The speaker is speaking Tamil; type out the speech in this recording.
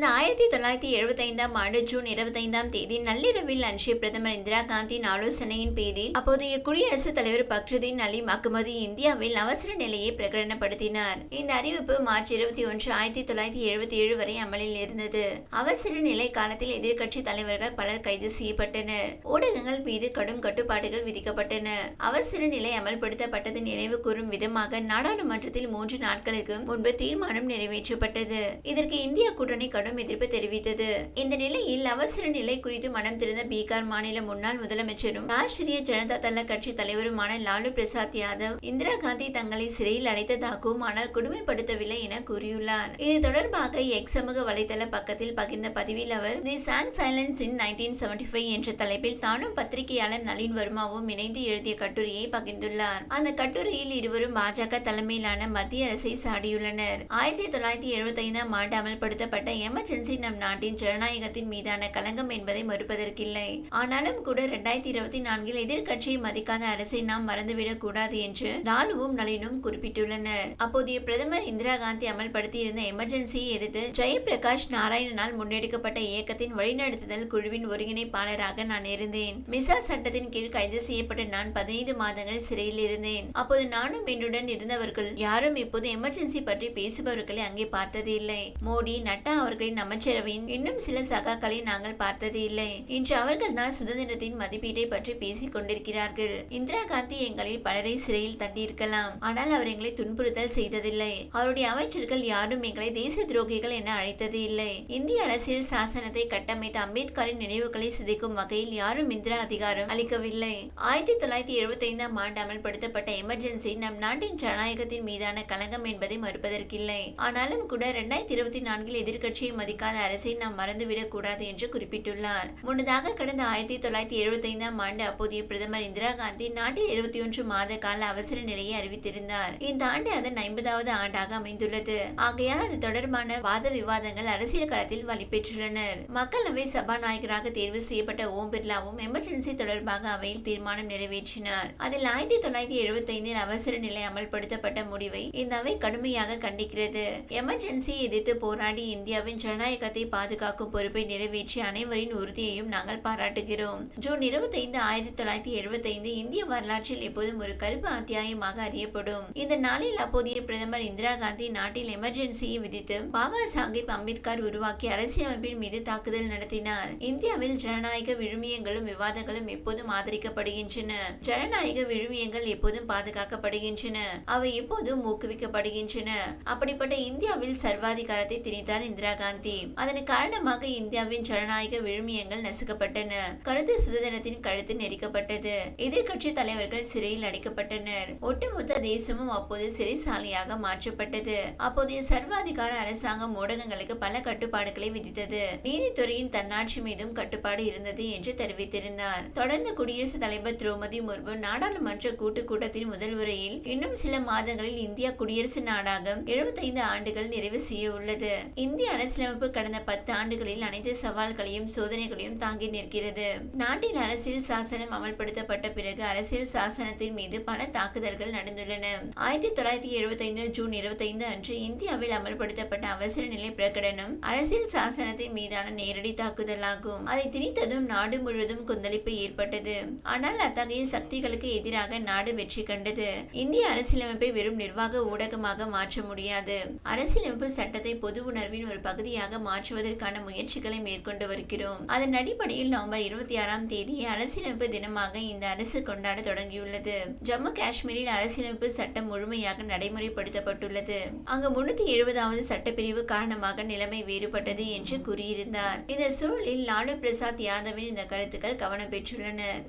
கடந்த ஆயிரத்தி தொள்ளாயிரத்தி எழுபத்தைந்தாம் ஆண்டு ஜூன் இருபத்தைந்தாம் தேதி நள்ளிரவில் அன்றைய பிரதமர் இந்திரா காந்தியின் ஆலோசனையின் பேரில் அப்போதைய குடியரசுத் தலைவர் பக்ருதீன் அலிம் அகமது இந்தியாவில் அவசர நிலையை பிரகடனப்படுத்தினார். இந்த அறிவிப்பு மார்ச் இருபத்தி ஒன்று ஆயிரத்தி தொள்ளாயிரத்தி எழுபத்தி ஏழு வரை அமலில் இருந்தது. அவசர நிலை காலத்தில் எதிர்க்கட்சி தலைவர்கள் பலர் கைது செய்யப்பட்டனர். ஊடகங்கள் மீது கடும் கட்டுப்பாடுகள் விதிக்கப்பட்டன. அவசர நிலை அமல்படுத்தப்பட்டது நினைவு கூறும் விதமாக நாடாளுமன்றத்தில் மூன்று நாட்களுக்கு முன்பு தீர்மானம் நிறைவேற்றப்பட்டது. இதற்கு இந்திய கூட்டணி கடும் எதிர்ப்பு தெரிவித்தது. இந்த நிலையில் அவசர நிலை குறித்து மனம் திறந்த பீகார் மாநில முன்னாள் முதலமைச்சரும் ராஷ்டிரிய ஜனதா தள கட்சி தலைவருமான லாலு பிரசாத் யாதவ் இந்திரா காந்தி தங்களை சிறையில் அடைத்ததாகவும் ஆனால் கொடுமைப்படுத்தவில்லை என கூறியுள்ளார். இது தொடர்பாக எக்ஸ் சமூக வலைதள பக்கத்தில் பகிர்ந்த பதிவில் அவர் the song silence in nineteen seventy five என்ற தலைப்பில் தானும் பத்திரிகையாளர் நளின் வர்மாவும் இணைந்து எழுதிய கட்டுரையை பகிர்ந்துள்ளார். அந்த கட்டுரையில் இருவரும் பாஜக தலைமையிலான மத்திய அரசை சாடியுள்ளனர். ஆயிரத்தி தொள்ளாயிரத்தி எழுபத்தி ஐந்தாம் ஆண்டு அமல்படுத்தப்பட்ட எம். எமர்ஜென்சி நம் நாட்டின் ஜனநாயகத்தின் மீதான களங்கம் என்பதை மறுப்பதற்கில்லை. ஆனாலும் கூட இரண்டாயிரத்தி இருபத்தி நான்கில் எதிர்க்கட்சியை மதிக்காத அரசை நாம் மறந்துவிடக் கூடாது என்று லாலுவும் நளினும் குறிப்பிட்டுள்ளனர். அப்போதைய பிரதமர் இந்திரா காந்தி அமல்படுத்தியிருந்த எமர்ஜென்சியை எதிர்த்து ஜெயபிரகாஷ் நாராயணனால் முன்னெடுக்கப்பட்ட இயக்கத்தின் வழிநடத்துதல் குழுவின் ஒருங்கிணைப்பாளராக நான் இருந்தேன். மிசா சட்டத்தின் கீழ் கைது செய்யப்பட்ட நான் பதினைந்து மாதங்கள் சிறையில் இருந்தேன். அப்போது நானும் என்னுடன் இருந்தவர்கள் யாரும் இப்போது எமர்ஜென்சி பற்றி பேசுபவர்களை அங்கே பார்த்தது இல்லை மோடி நட்டா அவர்களின் அமைச்சரவையின் இன்னும் சில சகாக்களை நாங்கள் பார்த்தது இல்லை. இன்று அவர்கள் தான் சுதந்திரத்தின் மதிப்பீட்டை பற்றி பேசிக் கொண்டிருக்கிறார்கள். இந்திரா காந்தி எங்களில் பலரை சிறையில் தண்டியிருக்கலாம். ஆனால் அவர் எங்களை துன்புறுத்தல் செய்ததில்லை. அவருடைய அமைச்சர்கள் யாரும் எங்களை தேச துரோகிகள் என அழைத்தது இல்லை. இந்திய அரசியல் சாசனத்தை கட்டமைத்த அம்பேத்கரின் நினைவுகளை சிதைக்கும் வகையில் யாரும் இந்திரா அதிகாரம் அளிக்கவில்லை. ஆயிரத்தி தொள்ளாயிரத்தி எழுபத்தி ஐந்தாம் ஆண்டு அமல்படுத்தப்பட்ட எமர்ஜென்சி நம் நாட்டின் ஜனநாயகத்தின் மீதான களங்கம் என்பதை மறுப்பதற்கில்லை. ஆனாலும் கூட இரண்டாயிரத்தி இருபத்தி நான்கில் எதிர்க்கட்சியை மதிக்காத அரசை நாம் மறந்துவிடக்கூடாது என்று குறிப்பிட்டுள்ளார். முன்னதாக கடந்த ஆயிரத்தி தொள்ளாயிரத்தி எழுபத்தி ஐந்தாம் ஆண்டு அப்போதைய பிரதமர் இந்திரா காந்தி நாட்டில் இருபத்தி ஒன்று மாத கால அவசர நிலையை அறிவித்திருந்தார். இந்த ஆண்டு அதன் ஐம்பதாவது ஆண்டாக அமைந்துள்ளது. ஆகையால் அது தொடர்பான வாத விவாதங்கள் அரசியல் களத்தில் வலுப்பெற்றுள்ளனர். மக்களவை சபாநாயகராக தேர்வு செய்யப்பட்ட ஓம் பிர்லாவும் எமர்ஜென்சி தொடர்பாக அவையில் தீர்மானம் நிறைவேற்றினார். அதில் ஆயிரத்தி தொள்ளாயிரத்தி எழுபத்தி ஐந்தில் அவசர நிலை அமல்படுத்தப்பட்ட முடிவை இந்த அவை கடுமையாக கண்டிக்கிறது. எமர்ஜென்சியை எதிர்த்து போராடி இந்தியாவின் ஜனநாயகத்தை பாதுகாக்கும் பொறுப்பை நிறைவேற்றிய அனைவரின் உறுதியையும் நாங்கள் பாராட்டுகிறோம். ஜூன் இருபத்தைந்து ஆயிரத்தி தொள்ளாயிரத்தி எழுபத்தைந்து இந்திய வரலாற்றில் எப்போதும் ஒரு கருப்பு அத்தியாயமாக அறியப்படும். இந்த நாளில் அப்போதைய பிரதமர் இந்திரா காந்தி நாட்டில் எமர்ஜென்சியை விதித்து பாபா சாஹிப் அம்பேத்கர் உருவாக்கிய அரசியலமைப்பின் மீது தாக்குதல் நடத்தினார். இந்தியாவில் ஜனநாயக விழுமியங்களும் விவாதங்களும் எப்போதும் ஆதரிக்கப்படுகின்றன. ஜனநாயக விழுமியங்கள் எப்போதும் பாதுகாக்கப்படுகின்றன. அவை எப்போதும் ஊக்குவிக்கப்படுகின்றன. அப்படிப்பட்ட இந்தியாவில் சர்வாதிகாரத்தை திணித்தார் இந்திரா காந்தி அதன் காரணமாக இந்தியாவின் ஜனநாயக விழுமியங்கள் நசுக்கப்பட்டன. கருத்து சுதந்திரத்தின் கழுத்து நெரிக்கப்பட்டது. எதிர்கட்சி தலைவர்கள் சிறையில் அடைக்கப்பட்டனர். ஒட்டுமொத்த தேசமும் அப்போது சிறைசாலையாக மாற்றப்பட்டது. அப்போதைய சர்வாதிகார அரசாங்கம் ஊடகங்களுக்கு பல கட்டுப்பாடுகளை விதித்தது. நீதித்துறையின் தன்னாட்சி மீதும் கட்டுப்பாடு இருந்தது என்று தெரிவித்திருந்தார். தொடர்ந்து குடியரசுத் தலைவர் திரௌபதி முர்மு நாடாளுமன்ற கூட்டுக் கூட்டத்தின் முதல் உரையில் இன்னும் சில மாதங்களில் இந்தியா குடியரசு நாடாக எழுபத்தைந்து ஆண்டுகள் நிறைவு செய்ய உள்ளது. இந்திய அரசியலமைப்பு கடந்த பத்து ஆண்டுகளில் அனைத்து சவால்களையும் சோதனைகளையும் தாங்கி நிற்கிறது. நாட்டில் அரசியல் சாசனம் அமல்படுத்தப்பட்ட பிறகு அரசியல் சாசனத்தின் மீது பல தாக்குதல்கள் நடந்துள்ளன. ஆயிரத்தி தொள்ளாயிரத்தி எழுபத்தைந்து ஜூன் இருபத்தைந்து அன்று இந்தியாவில் அமல்படுத்தப்பட்ட அவசர நிலை பிரகடனம் அரசியல் சாசனத்தின் மீதான நேரடி தாக்குதலாகும். அதை திணித்ததும் நாடு முழுவதும் கொந்தளிப்பு ஏற்பட்டது. ஆனால் அத்தகைய சக்திகளுக்கு எதிராக நாடு வெற்றி கண்டது. இந்திய அரசியலமைப்பை வெறும் நிர்வாக ஊடகமாக மாற்ற முடியாது. அரசியலமைப்பு சட்டத்தை பொது உணர்வின் ஒரு பகுதி பகுதியாக மாற்றுவதற்கான முயற்சிகளை மேற்கொண்டு வருகிறோம். அதன் அடிப்படையில் நவம்பர் இருபத்தி ஆறாம் தேதி அரசியலமைப்பு தினமாக இந்த அரசு கொண்டாட தொடங்கியுள்ளது. ஜம்மு காஷ்மீரில் அரசியலமைப்பு சட்டம் முழுமையாக நடைமுறைப்படுத்தப்பட்டுள்ளது. அங்கு முன்னூத்தி எழுபதாவது சட்டப்பிரிவு காரணமாக நிலைமை வேறுபட்டது என்று கூறியிருந்தார். இந்த சூழலில் லாலு பிரசாத் யாதவின் இந்த கருத்துக்கள் கவனம் பெற்றுள்ளனர்.